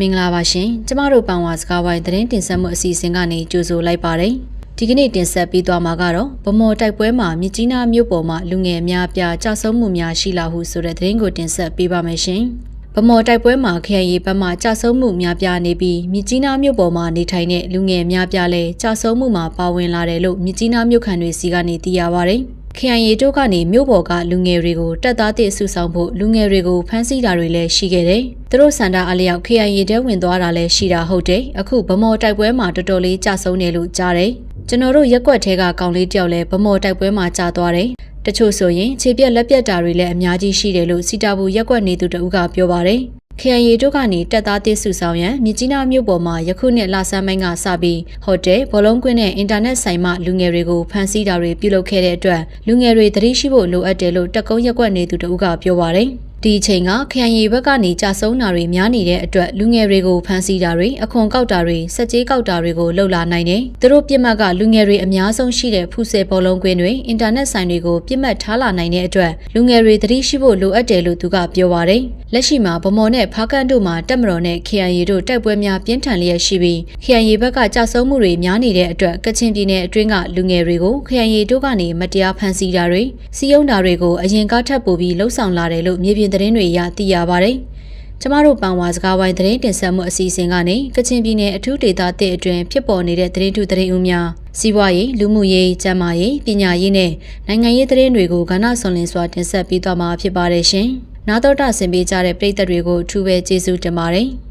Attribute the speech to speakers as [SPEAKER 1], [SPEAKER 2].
[SPEAKER 1] မင်္ဂလာပါရှင်ကျမတို့ပန်ဝါစကားဝိုင်းသတင်းတင်ဆက်မှုအစီအစဉ်ကနေကြိုဆိုလိုက်ပါတယ်ဒီကနေ့တင်ဆက်ပြီးသွားမှာကတော့ဗမော်တိုက်ပွဲမှာမြကြီးနားမြို့ပေါ်မှာလူငယ်များပြားကြာဆုံးမှုများရှိလာဟုဆိုတဲ့သတင်းကိုတင်ဆက်ပေးပါမယ်ရှင်ဗမော်တိုက်ပွဲမှာခရိုင်ရီဘက်မှကြာဆုံးမှုများပြားနေပြီးမြကြီးနားမြို့ပေါ်မှာနေထိုင်တဲ့လူငယ်များပြားလည်းကြာဆုံးမှုမှာပါဝင်လာတယ်လို့မြကြီးနားမြို့ခံတွေစီကနေသိရပါဗျ။ KIA တို့ကနေမြို့ပေါ်ကလူငယ်တွေကိုတက်သားသစ်ဆူဆောင်ဖို့လူငယ်တွေကိုဖမ်းဆီးတာတွေလည်းရှိခဲ့တယ်။သူတို့စန္ဒအလျောက် KIA တဲဝင်သွားတာလည်းရှိတာဟုတ်တယ်။အခုဗမော်တိုက်ပွဲမှာတော်တော်လေးကြဆုံးတယ်လို့ကြားတယ်။ကျွန်တော်တို့ရက်ကွက်ထဲကကောင်လေးတယောက်လည်းဗမော်တိုက်ပွဲမှာကြာသွားတယ်။တချို့ဆိုရင်ခြေပြက်လက်ပြက်တာတွေလည်းအများကြီးရှိတယ်လို့စီတာဘူရက်ကွက်နေသူတဦးကပြောပါတယ်။ KIA တို့ကနေတက်သားတစ်စုဆောင်ရန်မြကြီးနားမြို့ပေါ်မှာယခုနှစ်လဆန်းပိုင်းကစပြီးဟိုတယ်ဘောလုံးကွင်းနဲ့အင်တာနက်ဆိုင်မှလူငယ်တွေကိုဖမ်းဆီးတာတွေပြုလုပ်ခဲ့တဲ့အတွက်လူငယ်တွေသတိရှိဖို့လိုအပ်တယ်လို့တက်ကုန်းရက်ကွက်နေသူတဦးကပြောပါတယ် ဒီအချိန်ကခရိုင်ရီဘက်ကနေကြာဆုံးတာတွေများနေတဲ့အတွက်လူငယ်တွေကိုဖမ်းဆီးတာတွေအခွန်ကောက်တာတွေစက်ကြေးကောက်တာတွေကိုလှုပ်လာနိုင်တယ်။သူတို့ပြစ်မှတ်ကလူငယ်တွေအများဆုံးရှိတဲ့ဖူဆယ်ဘောလုံးကွင်းတွေအင်တာနက်ဆိုင်တွေကိုပြစ်မှတ်ထားလာနိုင်တဲ့အတွက်လူငယ်တွေသတိရှိဖို့လိုအပ်တယ်လို့သူကပြောပါတယ်။လက်ရှိမှာဗမော်နဲ့ဖားကန်တို့မှာတက်မတော်နဲ့ KIA တို့တိုက်ပွဲများပြင်းထန်လျက်ရှိပြီး KIA ဘက်ကကြာဆုံးမှုတွေများနေတဲ့အတွက်ကချင်ပြည်နယ်အတွင်းကလူငယ်တွေကို KIA တို့ကနေမတရားဖမ်းဆီးတာတွေစီးရုံးတာတွေကိုအရင်ကထပ်ပို့ပြီးလှုပ်ဆောင်လာတယ်လို့မြေပြင်သတင်းတွေရသိရပါတယ်။ကျမတို့ပန်ဝါစကားဝိုင်းသတင်းတင်ဆက်မှုအစီအစဉ်ကနေကချင်ပြည်နယ်အထူးဒေသအသစ်အတွင်းဖြစ်ပေါ်နေတဲ့သတင်းထုသတင်းဦးများစီးပွားရေးလူမှုရေးကျန်းမာရေးပညာရေးနဲ့နိုင်ငံရေးသတင်းတွေကိုကဏ္ဍဆွန်လင်းစွာတင်ဆက်ပေးသွားမှာဖြစ်ပါတယ်ရှင်။နာတော်တာဆင်ပေးကြတဲ့ပရိသတ်တွေကိုအထူးပဲကျေးဇူးတင်ပါတယ်။